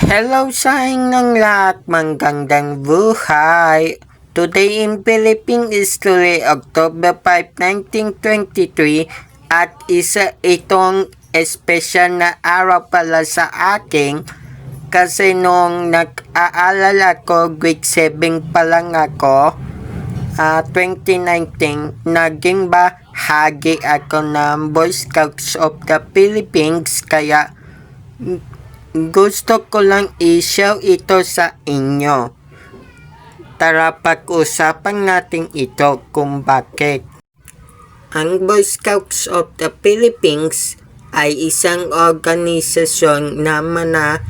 Hello sa inyong lahat, manggandang buhay. Today in Philippines is today October 5, 1923 at isa itong espesyal na araw pala sa akin kasi nung nag-aalala ko, grade 7 pa lang ako, ah 2019, naging bahagi ako ng Boy Scouts of the Philippines. Kaya gusto ko lang i-share ito sa inyo. Tara pag-usapan natin ito kung bakit. Ang Boy Scouts of the Philippines ay isang organisasyon na mana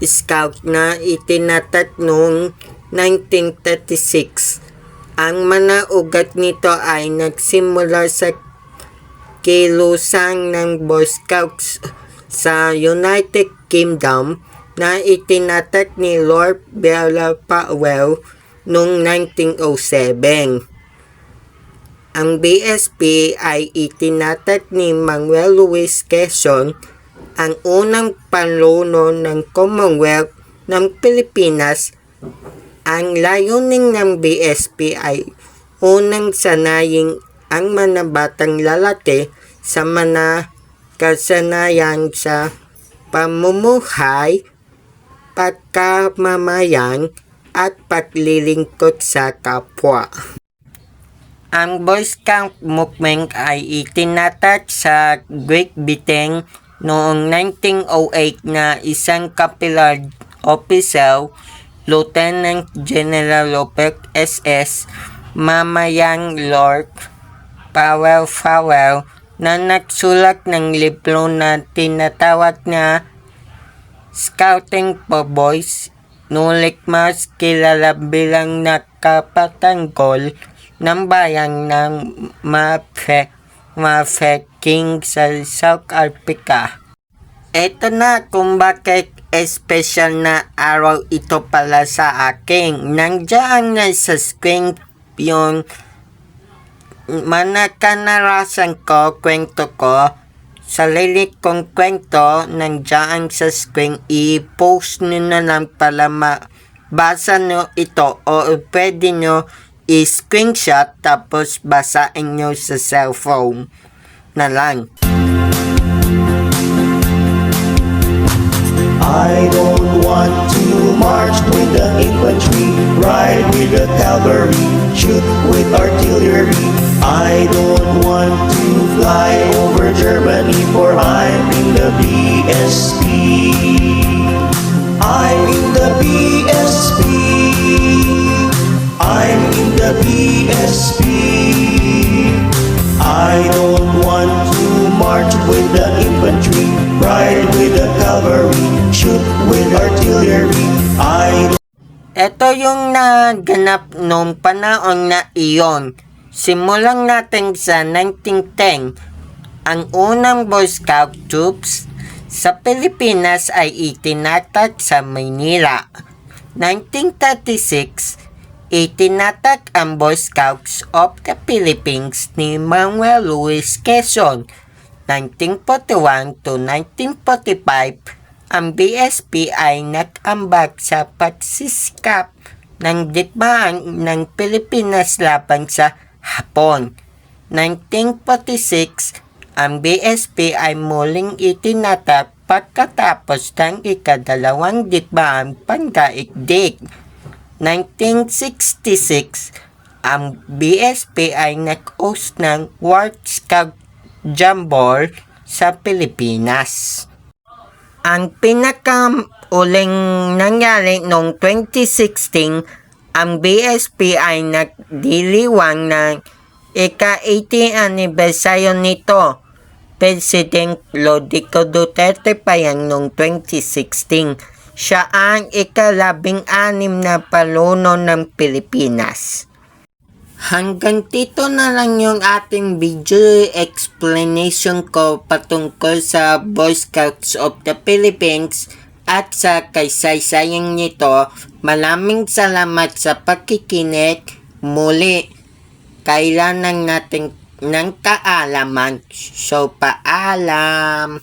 scout na itinatat noong 1936. Ang manaugat nito ay nagsimula sa kilusang ng Boy Scouts sa United Kingdom na itinatak ni Lord Bella Powell noong 1907. Ang BSP ay itinatak ni Manuel Luis Quezon, ang unang panuno ng Commonwealth ng Pilipinas. Ang layunin ng BSP ay unang sanayin ang mga batang lalaki sa mga kasanayan sa pamumuhay, pagkamamayan, at paglilingkod sa kapwa. Ang Boy Scout movement ay itinatat sa Great Britain noong 1908 na isang kapilar officer, Lieutenant General Robert S.S. Mamayang Lord Powell Powell na nagsulat ng libro na tinatawag na Scouting for Boys, nulik mas kilala bilang nakapatanggol ng bayan ng Mafe, Mafe King sa South Africa. Ito na kung bakit special na araw ito pala sa akin. Nandiyan na sa screen yung manakanarasan ko, kwento ko, sa lilit kong kwento, nandiyan sa screen, i-post nyo na lang para mabasa nyo ito o pwede nyo i-screenshot tapos basain nyo sa cellphone na lang. I don't want to march with the infantry, ride with the cavalry, shoot with artillery. I don't want to fly over Germany, for I'm in the BSP. I'm in the BSP. I'm in the BSP. I don't want to march with the infantry, ride with the cavalry, shoot with artillery. I Ito yung naganap noong panahon na iyon. Simulan natin sa 1910. Ang unang Boy Scout troops sa Pilipinas ay itinatag sa Maynila. 1936, itinatag ang Boy Scouts of the Philippines ni Manuel Luis Quezon. 1941 to 1945, ang BSP ay nag-ambag sa pagsisikap ng digmaan ng Pilipinas laban sa Hapon. 1946, ang BSP ay muling itinatag pagkatapos ng ikadalawang digmaan pandaigdig. 1966, ang BSP ay nag-host ng World Scout Jambor sa Pilipinas. Ang pinakauling nangyari noong 2016, ang BSP ay nagdiliwang ng ika-80 anibersaryo nito. President Lodico Duterte pa yan noong 2016. Siya ang ikalabing anim na paluno ng Pilipinas. Hanggang dito na lang yung ating video explanation ko patungkol sa Boy Scouts of the Philippines at sa kaysaysayan nito. Maraming salamat sa pakikinig. Muli, kailangan natin ng kaalaman. So, paalam!